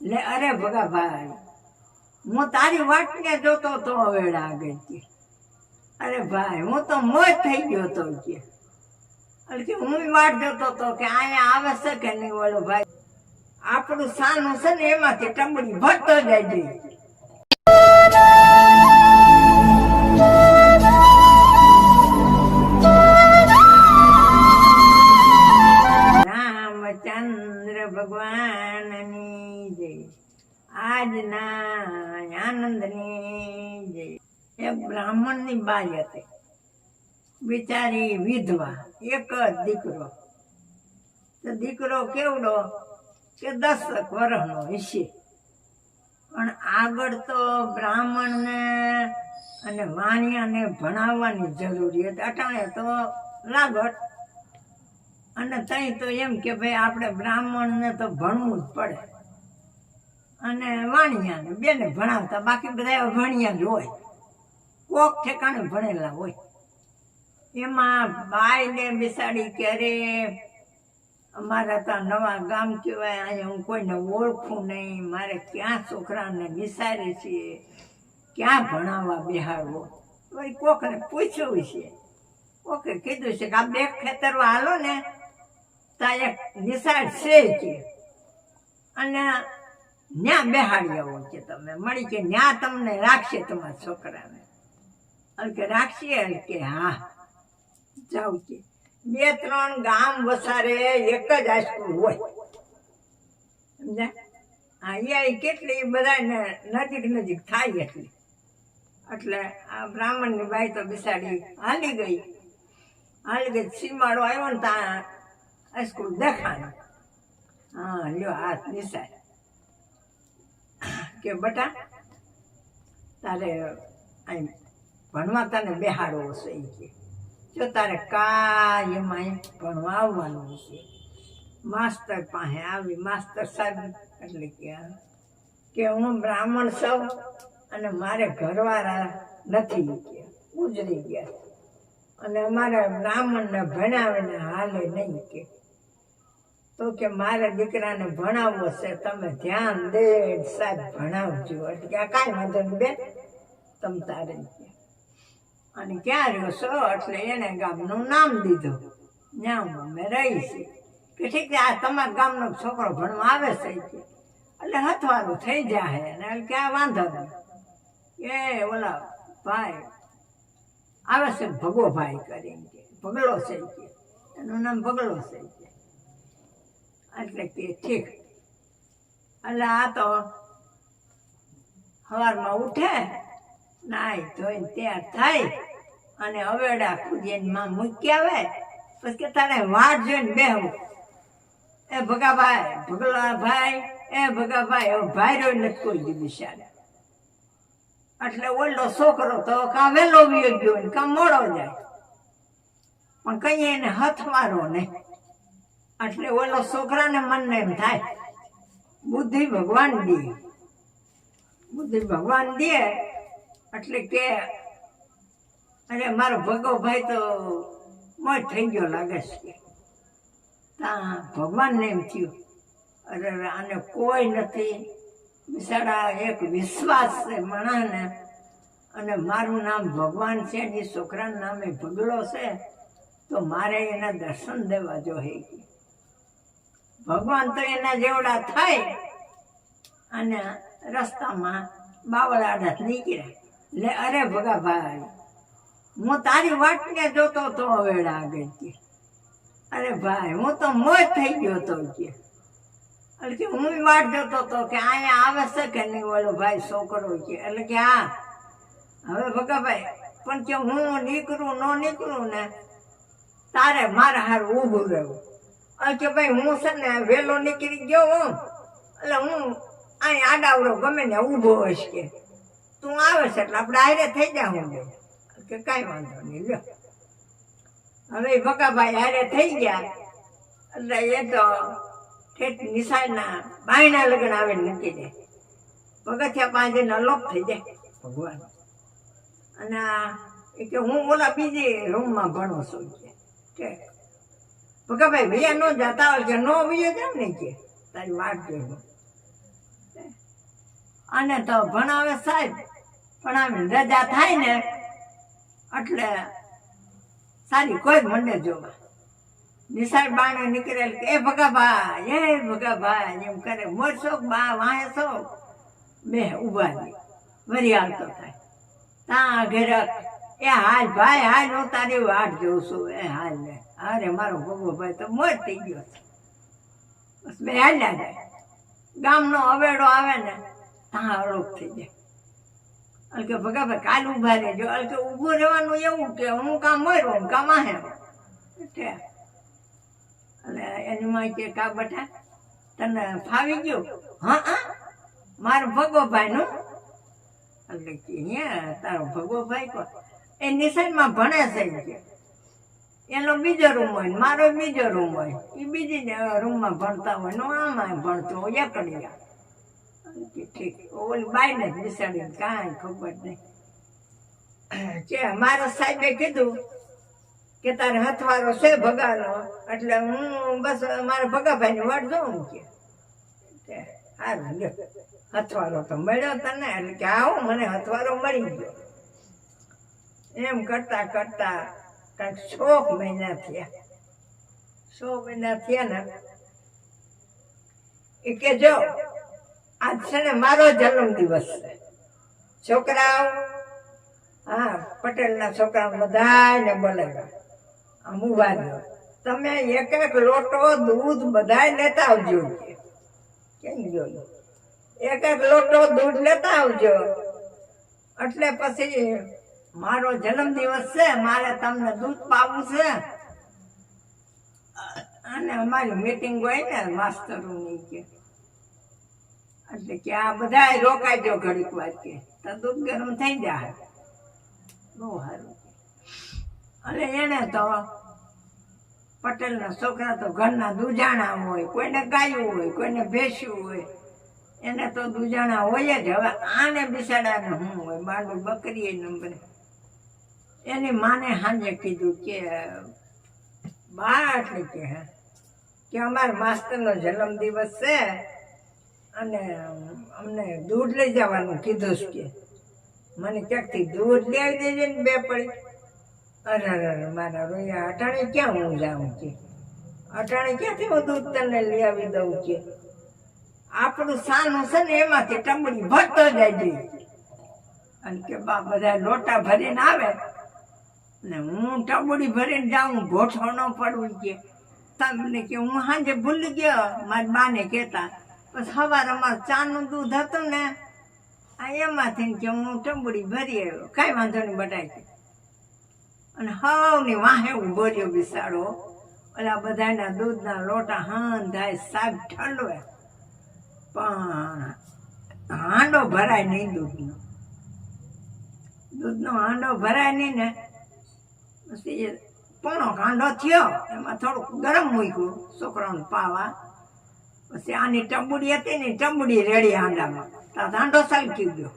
લે, અરે ભગા ભાઈ હું તારી વાટને જોતો તો વેળા આગળ અરે ભાઈ, હું તો મોજ થઈ ગયો તો કે. એટલે કે હું વાટ જોતો તો કે અહીંયા આવે છે કે નહીં બોલો ભાઈ? આપણું સાનું છે ને એમાંથી ટમડી ભરતો જાય છે. જય બિચારી વિધવા, એક જ દીકરો. દીકરો કેવડો? કે દસ વર્ષનો હશે પણ આગળ તો બ્રાહ્મણને અને વાણિયાને ભણાવવાની જરૂરી હતી. અટાણે તો લાગત અને તઈ તો એમ કે ભાઈ આપણે બ્રાહ્મણને તો ભણવું જ પડે. અને વાણિયાને, બેને ભણાવતા, બાકી બધા ભણ્યા જ હોય. કોક ઠેકાણે ભણેલા હોય. એમાં બાઈને બેસાડી ક્યારે? અમારા તો નવા ગામ કહેવાય, અહીંયા હું કોઈને ઓળખું નહીં. મારે ક્યાં છોકરાને વિસારે છીએ ક્યાં ભણાવવા બેહાડવો? વળી કોકને પૂછ્યું છે. કોકે કીધું છે કે આ બે ખેતરવા હાલો ને, ત્યાં એક નિશાળ છે કે અને ન્યા બેહાડી આવો કે તમે. મળી કે ન્યા તમને રાખશે તમારા છોકરાને. કે રાખશે કે હા. જાવ કે બે ત્રણ ગામ વસારે એક જ હાઈસ્કૂલ હોય. સમજ્યા? હા એ કેટલી બધાને નજીક નજીક થાય એટલી. એટલે આ બ્રાહ્મણની બાઈ તો બિસાડી હાલી ગઈ. હાલી ગઈ, સીમાડો આવ્યો ને ત્યાં હાઈસ્કૂલ દેખાય હા, લ્યો હાથ નિસાય. કે બટા, તારે આમ ભણવા તને બેહાડો છે એ કે. જો તારે કાયમ અહીં ભણવા આવવાનું છે. માસ્તર પાસે આવી, માસ્તર સાહેબ એટલે કે કે હું બ્રાહ્મણ છું અને મારે ઘરવાળા નથી કે, ગુજરી ગયા. અને અમારા બ્રાહ્મણને ભણાવીને હાલે નહીં કે. તો કે મારા દીકરાને ભણાવવો છે, તમે ધ્યાન દે સાહેબ, ભણાવજો. એટલે કે કાંઈ વાંધો નહીં બેન, તમ તારે અને ક્યાં રહ્યો છો? એટલે એને ગામનું નામ દીધું. નામ અમે રહી છે કે ઠીક આ તમારા ગામનો છોકરો ભણવા આવે છે એટલે હથવારું થઈ જાય અને એટલે કે આ વાંધો નહીં. એ ઓલા ભાઈ આવે છે ભગો ભાઈ કરીને કે, ભગલો છે એનું નામ ભગલો છે એટલે કે ઠીક. એટલે આ તો સવારમાં ઉઠે નાય ધોઈને તૈયાર થાય અને અવેડા ખુદીને માં મૂકી આવે, પછી તારે વાટ જોઈને બેહવું. એ ભગાભાઈ ભગલા ભાઈ એ ભગાભાઈ, હવે ભાઈ રહ્યો નથી કોઈ દી બિચારા. એટલે ઓલો છોકરો તો કા વેલો વિયો ગયો ને કા મોડો જાય. પણ કઈ એને હથવારો ને એટલે ઓલો છોકરાને મનને એમ થાય, બુદ્ધિ ભગવાન દે. બુદ્ધિ ભગવાન દે એટલે કે, અરે મારો ભગો ભાઈ તો મોજ થઈ ગયો લાગે છે. ત્યાં ભગવાનને એમ થયું, અરે આને કોઈ નથી. બિચારા એક વિશ્વાસ છે મણાને. અને મારું નામ ભગવાન છે ને છોકરાનું નામે ભગલો છે, તો મારે એના દર્શન દેવા જોઈએ ભગવાન તો એના જેવડા થાય. અને રસ્તામાં બાવળાડા નીકળ્યા. એટલે અરે ભગા ભાઈ હું તારી વાટને જોતો તો વેળા આગળ અરે ભાઈ, હું તો મોજ થઈ ગયો તો કે. એટલે કે હું વાટ જોતો તો કે અહીંયા આવે છે કે નહીં બોલો ભાઈ છોકરો કે. એટલે કે હા. હવે ભગાભાઈ, પણ કે હું નીકળું, ન નીકળું ને, તારે મારા હાર ઊભું રહેવું. કે ભાઈ હું છે ને વહેલો નીકળી ગયો હું. એટલે હું અહીં આડાવડો ગમે ને ઊભો હોઈશ કે. તું આવે છે એટલે આપણે હારે થઈ જા હું કે કાંઈ વાંધો નહીં, લ્યો. હવે ભગાભાઈ હારે થઈ ગયા. એટલે એ તો ઠેઠ નિશાળના બાયના લગ્ન આવે મૂકી દે. પગથિયા પાંચે અલોપ થઈ જાય ભગવાન. અને એ કે હું ઓલા બીજી રૂમમાં ભણો છું કે. કે ભગાભાઈ ભૈયા નો જતા હોય કે નો ભૈયા, કેમ નહીં કે? તારી વાત જોઈ અને તો ભણાવે સાહેબ, પણ આમ રજા થાય ને, એટલે સારી કોઈ મંડે જોવા. નિશાળ બાણે નીકળેલ કે, એ ભગાભાઈ એ ભગાભાઈ, એમ કરે મોરસો બા વાહે છો બે ઊભા રહી, વરી આવતો થાય. તા ઘરે એ હાલ ભાઈ, હાલ હું તારી વાટ જોઉં છું. એ હાલ લે. અરે, મારો ભગવો ભાઈ તો મોજ થઈ ગયો છે. બસ બે હાલ્યા જાય. ગામનો અવેડો આવે ને તા અળોક થઈ જાય. અલકે ભગાભાઈ કાલ ઊભા રહેજો. અલકે ઊભું રહેવાનું એવું કે હું કામ મર્યો કામ આહે. એટલે એની માં કે કા બટા, તને ફાવી ગયું? હા હા. મારો ભગવો ભાઈ નું એટલે કે તારો ભગવો ભાઈ કો એ નિશાળમાં ભણે છે એનો બીજો રૂમ હોય મારો બીજો રૂમ હોય. એ બીજી રૂમમાં ભણતા હોય ને આમાં ભણતો હોય એકડિયા ઠીક. ઓલી બાઈને જ બિસાડીને કાંઈ ખબર નહીં. કે મારા સાહેબે કીધું કે તારે હથવારો છે ભગાનો એટલે હું બસ મારા ભગાભાઈની વાટ જોઉં કે. હારું હથવારો તો મળ્યો તને, એટલે કે આવો મને હથવારો મળી ગયો. એમ કરતા કરતા કાંઈક છો મહિના થયા. સો મહિના થયા ને એ કે જો આજ છે ને મારો જન્મ દિવસ છે. છોકરાઓ, હા, પટેલના છોકરા બધાને બોલાવ્યા. ઊભા રહ્યો. તમે એક એક લોટો દૂધ બધાય લેતા આવજો. કેમ જોયું એક એક લોટો દૂધ લેતા આવજો. એટલે પછી મારો જન્મદિવસ છે, મારે તમને દૂધ પાવું છે. અને અમારી મીટિંગ હોય ને માસ્તરોની કે. એટલે કે આ બધા રોકાજો ઘડીક વાર કે. તો દૂધ ગરમ થઈ જાય. બહુ સારું. અને એને તો પટેલના છોકરા તો ઘરના દુજાણા હોય, કોઈને ગાયું હોય, કોઈને ભેંસ્યું હોય. એને તો દૂજાણા હોય જ. હવે આને બિસાડાને શું હોય? બાંડું બકરી નંબરે એની માને સાંજે કીધું કે બા એટલે કે કે અમારા માસ્તરનો જન્મદિવસ છે અને અમને દૂધ લઈ જવાનું કીધું છે કે. મને ક્યાંકથી દૂધ લઈ દેજે ને બે પડી. અરે અરે મારા રોયા, અટાણે ક્યાં હું જાઉં કે? અટાણે ક્યાંથી હું દૂધ તને લઈ આવી દઉં કે? આપણું સાનું છે ને એમાંથી ટમડી ભરતો જાય અને કે બા બધા લોટા ભરીને આવે. ને હું ટબડી ભરીને જાઉં, ગોઠો ન પડવું કે. તમને કે, હું સાંજે ભૂલી ગયો, મારી બાને કહેતા. પછી સવારે અમારે ચાનું દૂધ હતું ને, આ એમાંથી કે હું ટબડી ભરી આવ્યો. કાંઈ વાંધો નહીં બટાઈ અને હવની વાહે હું ભર્યો બિસાડો ઓલા બધાના દૂધના લોટા હાન થાય સાહેબ ઠંડો પણ હાંડો ભરાય નહીં દૂધનો. દૂધનો હાંડો ભરાય નહીં ને પછી પોણો કાંડો થયો. એમાં થોડુંક ગરમ મૂક્યું છોકરાઓને પાવા. પછી આની ટંબુડી હતી ને ટંબુડી રેડી હાંડામાં. ત્યાં હાંડો સલકી ગયો.